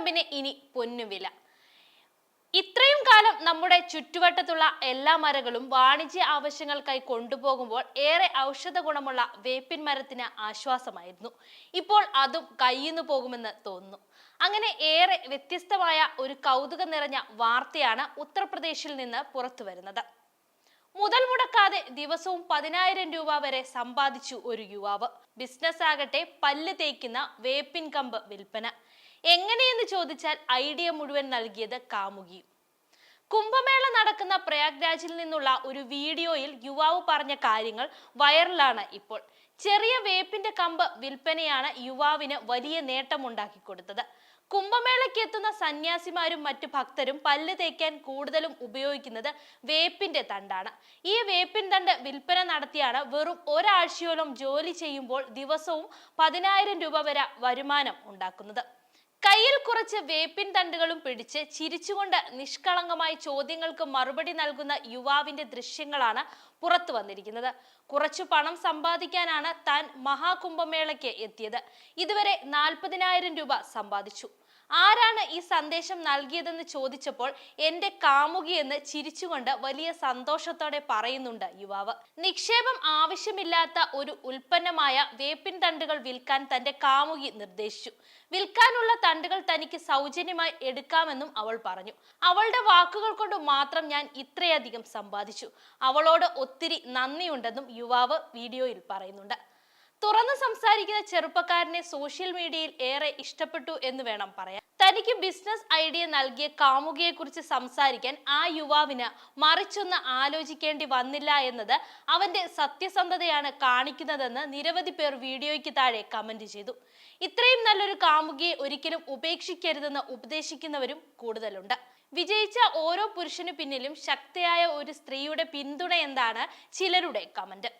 കമ്പിന് ഇനി പൊന്നുവില. ഇത്രയും കാലം നമ്മുടെ ചുറ്റുവട്ടത്തുള്ള എല്ലാ മരങ്ങളും വാണിജ്യ ആവശ്യങ്ങൾക്കായി കൊണ്ടുപോകുമ്പോൾ ഏറെ ഔഷധ ഗുണമുള്ള വേപ്പിൻ മരത്തിന് ആശ്വാസമായിരുന്നു. ഇപ്പോൾ അതും കയ്യിന്നു പോകുമെന്ന് തോന്നുന്നു. അങ്ങനെ ഏറെ വ്യത്യസ്തമായ ഒരു കൗതുകം നിറഞ്ഞ വാർത്തയാണ് ഉത്തർപ്രദേശിൽ നിന്ന് പുറത്തു വരുന്നത് മുതൽ മുടക്കാതെ ദിവസവും പതിനായിരം രൂപ വരെ സമ്പാദിച്ചു ഒരു യുവാവ്. ബിസിനസ് ആകട്ടെ പല്ല് തേക്കുന്ന വേപ്പിൻ കമ്പ് വിൽപ്പന. എങ്ങനെയെന്ന് ചോദിച്ചാൽ ഐഡിയ മുഴുവൻ നൽകിയത് കാമുകി. കുംഭമേള നടക്കുന്ന പ്രയാഗ്രാജിൽ നിന്നുള്ള ഒരു വീഡിയോയിൽ യുവാവ് പറഞ്ഞ കാര്യങ്ങൾ വൈറലാണ് ഇപ്പോൾ. ചെറിയ വേപ്പിന്റെ കമ്പ് വിൽപ്പനയാണ് യുവാവിന് വലിയ നേട്ടമുണ്ടാക്കി കൊടുത്തത്. കുംഭമേളയ്ക്ക് എത്തുന്ന സന്യാസിമാരും മറ്റു ഭക്തരും പല്ല് തേക്കാൻ കൂടുതലും ഉപയോഗിക്കുന്നത് വേപ്പിന്റെ തണ്ടാണ്. ഈ വേപ്പിൻ തണ്ട് വിൽപ്പന നടത്തിയാണ് വെറും ഒരാഴ്ചയോളം ജോലി ചെയ്യുമ്പോൾ ദിവസവും പതിനായിരം രൂപ വരെ വരുമാനം ഉണ്ടാക്കുന്നത്. കയ്യിൽ കുറച്ച് വേപ്പിൻ തണ്ടുകളും പിടിച്ച് ചിരിച്ചുകൊണ്ട് നിഷ്കളങ്കമായി ചോദ്യങ്ങൾക്ക് മറുപടി നൽകുന്ന യുവാവിന്റെ ദൃശ്യങ്ങളാണ് പുറത്തു വന്നിരിക്കുന്നത്. കുറച്ചു പണം സമ്പാദിക്കാനാണ് താൻ മഹാകുംഭമേളയ്ക്ക് എത്തിയത്. ഇതുവരെ നാൽപ്പതിനായിരം രൂപ സമ്പാദിച്ചു. ആരാണ് ഈ സന്ദേശം നൽകിയതെന്ന് ചോദിച്ചപ്പോൾ എന്റെ കാമുകിയെന്ന് ചിരിച്ചുകൊണ്ട് വലിയ സന്തോഷത്തോടെ പറയുന്നുണ്ട് യുവാവ്. നിക്ഷേപം ആവശ്യമില്ലാത്ത ഒരു ഉൽപ്പന്നമായ വേപ്പിൻ തണ്ടുകൾ വിൽക്കാൻ തന്റെ കാമുകി നിർദ്ദേശിച്ചു. വിൽക്കാനുള്ള തണ്ടുകൾ തനിക്ക് സൗജന്യമായി എടുക്കാമെന്നും അവൾ പറഞ്ഞു. അവളുടെ വാക്കുകൾ കൊണ്ട് മാത്രം ഞാൻ ഇത്രയധികം സമ്പാദിച്ചു. അവളോട് ഒത്തിരി നന്ദിയുണ്ടെന്നും യുവാവ് വീഡിയോയിൽ പറയുന്നുണ്ട്. തുറന്നു സംസാരിക്കുന്ന ചെറുപ്പക്കാരനെ സോഷ്യൽ മീഡിയയിൽ ഏറെ ഇഷ്ടപ്പെട്ടു എന്ന് വേണം പറയാൻ. തനിക്ക് ബിസിനസ് ഐഡിയ നൽകിയ കാമുകിയെ കുറിച്ച് സംസാരിക്കാൻ ആ യുവാവിന് മറിച്ചൊന്ന് ആലോചിക്കേണ്ടി വന്നില്ല എന്നത് അവന്റെ സത്യസന്ധതയാണ് കാണിക്കുന്നതെന്ന് നിരവധി പേർ വീഡിയോയ്ക്ക് താഴെ കമന്റ് ചെയ്തു. ഇത്രയും നല്ലൊരു കാമുകിയെ ഒരിക്കലും ഉപേക്ഷിക്കരുതെന്ന് ഉപദേശിക്കുന്നവരും കൂടുതലുണ്ട്. വിജയിച്ച ഓരോ പുരുഷനു പിന്നിലും ശക്തിയായ ഒരു സ്ത്രീയുടെ പിന്തുണ എന്താണ്? ചിലരുടെ കമന്റ്